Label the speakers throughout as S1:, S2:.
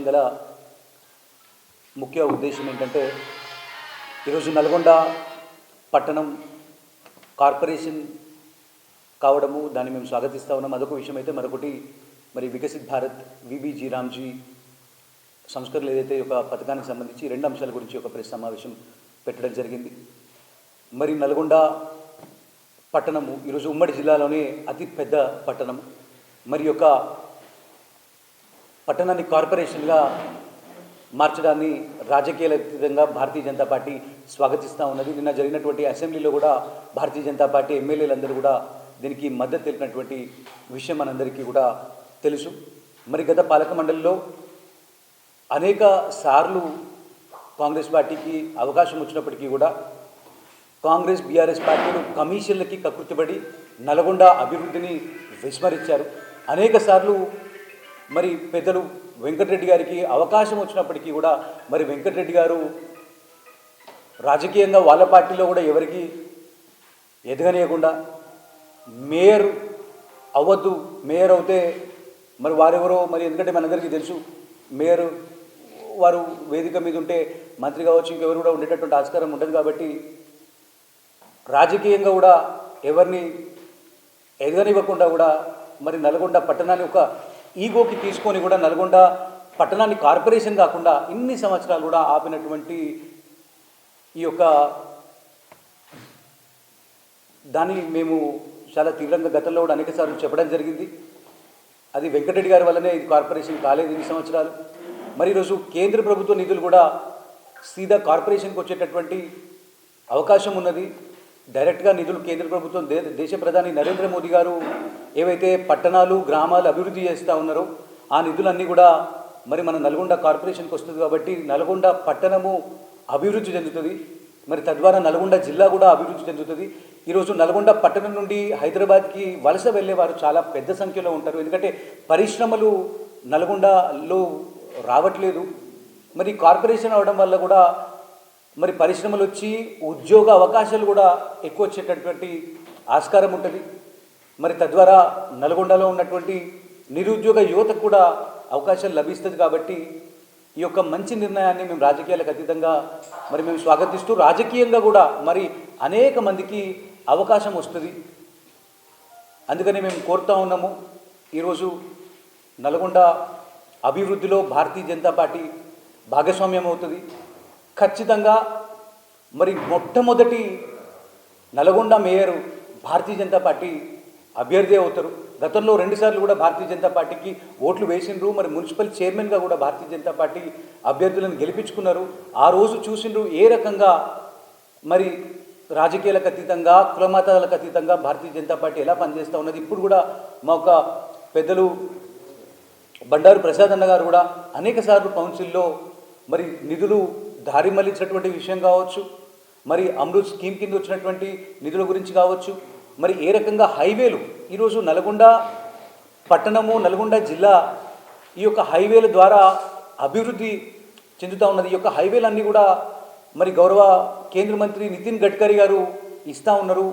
S1: సమావేశం గల ముఖ్య ఉద్దేశం ఏంటంటే ఈరోజు నల్గొండ పట్టణం కార్పొరేషన్ కావడము దాన్ని మేము స్వాగతిస్తూ ఉన్నాం. అదొక విషయం అయితే మరొకటి మరి వికసిత్ భారత్ విబిజీ రామ్జీ సంస్కరణలు ఏదైతే ఒక పథకానికి సంబంధించి రెండు అంశాల గురించి ఒక ప్రెస్ సమావేశం పెట్టడం జరిగింది. మరి నల్గొండ పట్టణము ఈరోజు ఉమ్మడి జిల్లాలోనే అతి పెద్ద పట్టణం. మరి యొక్క పట్టణాన్ని కార్పొరేషన్గా మార్చడాన్ని రాజకీయాల భారతీయ జనతా పార్టీ స్వాగతిస్తూ ఉన్నది. నిన్న జరిగినటువంటి అసెంబ్లీలో కూడా భారతీయ జనతా పార్టీ ఎమ్మెల్యేలందరూ కూడా దీనికి మద్దతు తెలిపినటువంటి విషయం మనందరికీ కూడా తెలుసు. మరి గత పాలక మండలిలో అనేక సార్లు కాంగ్రెస్ పార్టీకి అవకాశం వచ్చినప్పటికీ కూడా కాంగ్రెస్ బీఆర్ఎస్ పార్టీలు కమిషన్లకి కకృతిపడి నల్గొండ అభివృద్ధిని విస్మరించారు. అనేక సార్లు మరి పెద్దలు వెంకటరెడ్డి గారికి అవకాశం వచ్చినప్పటికీ కూడా మరి వెంకటరెడ్డి గారు రాజకీయంగా వాళ్ళ పార్టీలో కూడా ఎవరికి ఎదగనీయకుండా మేయర్ అవ్వద్దు మేయర్ అవుతే మరి వారెవరో మరి ఎందుకంటే మనందరికీ తెలుసు మేయర్ వారు వేదిక మీద ఉంటే మంత్రి కావచ్చు ఇంకెవరు కూడా ఉండేటటువంటి ఆస్కారం ఉండదు కాబట్టి రాజకీయంగా కూడా ఎవరిని ఎదగనివ్వకుండా కూడా మరి నల్గొండ పట్టణాన్ని ఒక ఈగోకి తీసుకొని కూడా నల్గొండ పట్టణాన్ని కార్పొరేషన్ కాకుండా ఇన్ని సంవత్సరాలు కూడా ఆపినటువంటి ఈ యొక్క దాన్ని మేము చాలా తీవ్రంగా గతంలో కూడా అనేకసార్లు చెప్పడం జరిగింది. అది వెంకటరెడ్డి గారి వల్లనే ఇది కార్పొరేషన్ కాలేదు ఇన్ని సంవత్సరాలు. మరి ఈరోజు కేంద్ర ప్రభుత్వ నిధులు కూడా సీదా కార్పొరేషన్కి వచ్చేటటువంటి అవకాశం ఉన్నది. డైరెక్ట్గా నిధులు కేంద్ర ప్రభుత్వం దే దేశ ప్రధాని నరేంద్ర మోదీ గారు ఏవైతే పట్టణాలు గ్రామాలు అభివృద్ధి చేస్తూ ఉన్నారో ఆ నిధులన్నీ కూడా మరి మన నల్గొండ కార్పొరేషన్కి వస్తుంది కాబట్టి నల్గొండ పట్టణము అభివృద్ధి చెందుతుంది. మరి తద్వారా నల్గొండ జిల్లా కూడా అభివృద్ధి చెందుతుంది. ఈరోజు నల్గొండ పట్టణం నుండి హైదరాబాద్కి వలస వెళ్ళేవారు చాలా పెద్ద సంఖ్యలో ఉంటారు. ఎందుకంటే పరిశ్రమలు నల్గొండలో రావట్లేదు. మరి కార్పొరేషన్ అవడం వల్ల కూడా మరి పరిశ్రమలు వచ్చి ఉద్యోగ అవకాశాలు కూడా ఎక్కువ వచ్చేటటువంటి ఆస్కారం ఉంటుంది. మరి తద్వారా నల్గొండలో ఉన్నటువంటి నిరుద్యోగ యువతకు కూడా అవకాశాలు లభిస్తుంది కాబట్టి ఈ యొక్క మంచి నిర్ణయాన్ని మేము రాజకీయాలకు అతీతంగా మరి మేము స్వాగతిస్తూ రాజకీయంగా కూడా మరి అనేక మందికి అవకాశం వస్తుంది. అందుకని మేము కోరుతా ఉన్నాము. ఈరోజు నల్గొండ అభివృద్ధిలో భారతీయ జనతా పార్టీ భాగస్వామ్యం అవుతుంది. ఖచ్చితంగా మరి మొట్టమొదటి నల్గొండ మేయర్ భారతీయ జనతా పార్టీ అభ్యర్థి అవుతారు. గతంలో రెండుసార్లు కూడా భారతీయ జనతా పార్టీకి ఓట్లు వేసిండ్రు. మరి మున్సిపల్ చైర్మన్గా కూడా భారతీయ జనతా పార్టీ అభ్యర్థులను గెలిపించుకున్నారు. ఆ రోజు చూసిండ్రు ఏ రకంగా మరి రాజకీయాలకు అతీతంగా కులమతాలకు అతీతంగా భారతీయ జనతా పార్టీ ఎలా పనిచేస్తూ ఉన్నది? ఇప్పుడు కూడా మా ఒక పెద్దలు బండారు ప్రసాద్ అన్న గారు కూడా అనేక సార్లు కౌన్సిల్లో మరి నిధులు దారి మళ్ళించినటువంటి విషయం కావచ్చు మరి అమృత్ స్కీమ్ కింద వచ్చినటువంటి నిధుల గురించి కావచ్చు మరి ఏ రకంగా హైవేలు ఈరోజు నల్గొండ పట్టణము నల్గొండ జిల్లా ఈ యొక్క హైవేల ద్వారా అభివృద్ధి చెందుతూ ఉన్నది. ఈ యొక్క హైవేలన్నీ కూడా మరి గౌరవ కేంద్ర మంత్రి నితిన్ గడ్కరీ గారు ఇస్తూ ఉన్నారు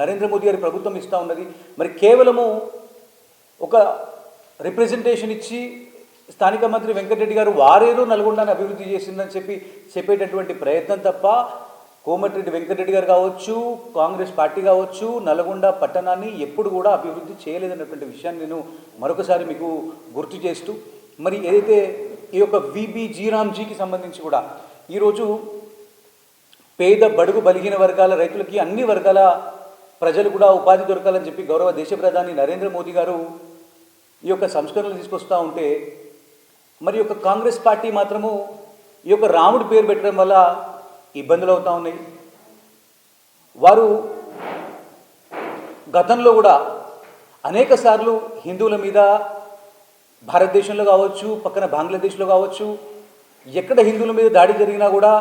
S1: నరేంద్ర మోదీ గారి ప్రభుత్వం ఇస్తూ ఉన్నది. మరి కేవలము ఒక రిప్రజెంటేషన్ ఇచ్చి స్థానిక మంత్రి వెంకటరెడ్డి గారు వారేదో నల్గొండని అభివృద్ధి చేసిందని చెప్పి చెప్పేటటువంటి ప్రయత్నం తప్ప కోమటిరెడ్డి వెంకటరెడ్డి గారు కావచ్చు కాంగ్రెస్ పార్టీ కావచ్చు నల్గొండ పట్టణాన్ని ఎప్పుడు కూడా అభివృద్ధి చేయలేదన్నటువంటి విషయాన్ని నేను మరొకసారి మీకు గుర్తు చేస్తూ మరి ఏదైతే ఈ యొక్క విబి జీరామ్జీకి సంబంధించి కూడా ఈరోజు పేద బడుగు బలిగిన వర్గాల రైతులకి అన్ని వర్గాల ప్రజలు కూడా ఉపాధి దొరకాలని చెప్పి గౌరవ దేశ ప్రధాని నరేంద్ర మోదీ గారు ఈ యొక్క సంస్కరణలు తీసుకొస్తూ ఉంటే మరి యొక్క కాంగ్రెస్ పార్టీ మాత్రము ఈ యొక్క రాముడి పేరు పెట్టడం వల్ల ఇబ్బందులు అవుతూ ఉన్నాయి. వారు గతంలో కూడా అనేక సార్లు హిందువుల మీద భారతదేశంలో కావచ్చు పక్కన బంగ్లాదేశ్లో కావచ్చు ఎక్కడ హిందువుల మీద దాడి జరిగినా కూడా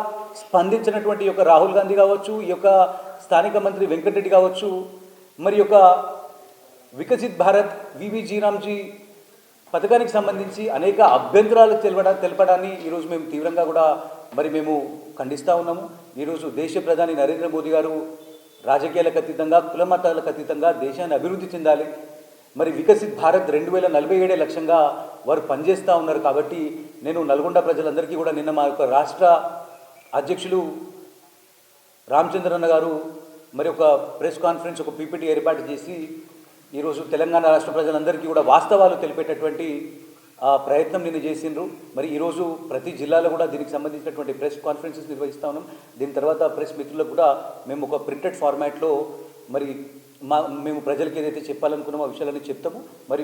S1: స్పందించినటువంటి యొక్క రాహుల్ గాంధీ కావచ్చు ఈ యొక్క స్థానిక మంత్రి వెంకటరెడ్డి కావచ్చు మరి యొక్క వికసిత్ భారత్ వివి జీరామ్జీ పథకానికి సంబంధించి అనేక అభ్యంతరాలు తెలపడా తెలపడాన్ని ఈరోజు మేము తీవ్రంగా కూడా మరి మేము ఖండిస్తూ ఉన్నాము. ఈరోజు దేశ ప్రధాని నరేంద్ర మోదీ గారు రాజకీయాలకు అతీతంగా కుల మతాలకు అతీతంగా దేశాన్ని అభివృద్ధి చెందాలి. మరి వికసిత్ భారత్ రెండు వేల నలభై ఏడే లక్ష్యంగా వారు పనిచేస్తూ ఉన్నారు కాబట్టి నేను నల్గొండ ప్రజలందరికీ కూడా నిన్న మా యొక్క రాష్ట్ర అధ్యక్షులు రామచంద్రన్న గారు మరి ఒక ప్రెస్ కాన్ఫరెన్స్ ఒక పీపీటీ ఏర్పాటు చేసి ఈరోజు తెలంగాణ రాష్ట్ర ప్రజలందరికీ కూడా వాస్తవాలు తెలిపేటటువంటి ఆ, ప్రయత్నం నేను చేసిండ్రు. మరి ఈరోజు ప్రతి జిల్లాలో కూడా దీనికి సంబంధించినటువంటి ప్రెస్ కాన్ఫరెన్సెస్ నిర్వహిస్తా ఉన్నాం. దీని తర్వాత ప్రెస్ మిత్రులకు కూడా మేము ఒక ప్రింటెడ్ ఫార్మాట్లో మరి మా మేము ప్రజలకు ఏదైతే చెప్పాలనుకున్నామో ఆ విషయాలన్నీ చెప్తాము. మరి